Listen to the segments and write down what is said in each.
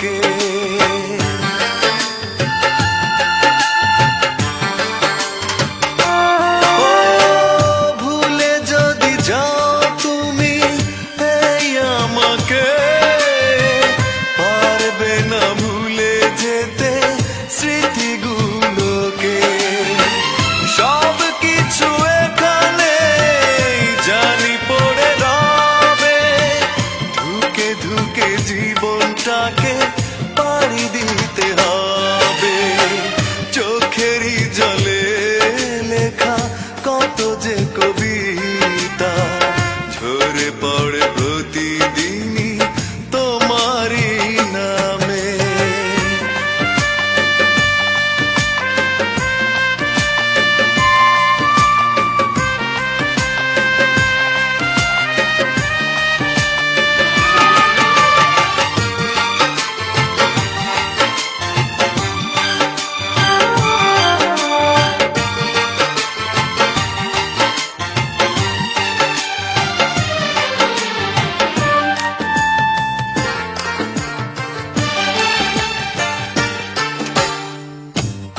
বুকে ভুলে যদি যাও তুমি এই আমাকে তাকে পাড়ি দিতে হবে। চোখেরই জলে লেখা কত যে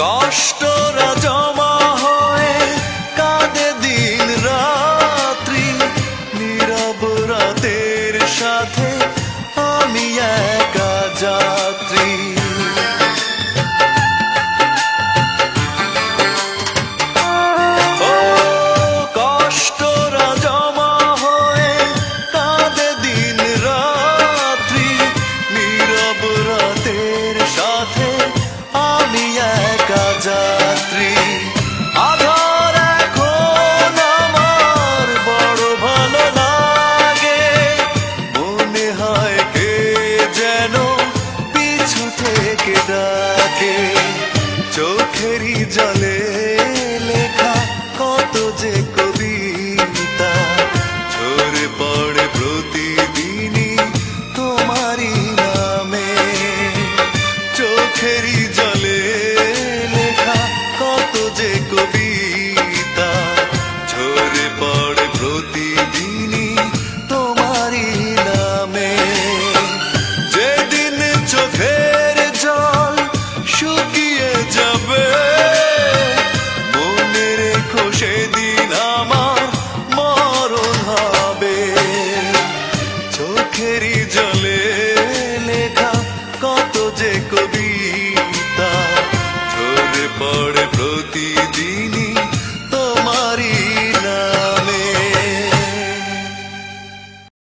কষ্ট চোখেরই জলে লেখা কত যে কবি। যে কবিতা ঝরে পড়ে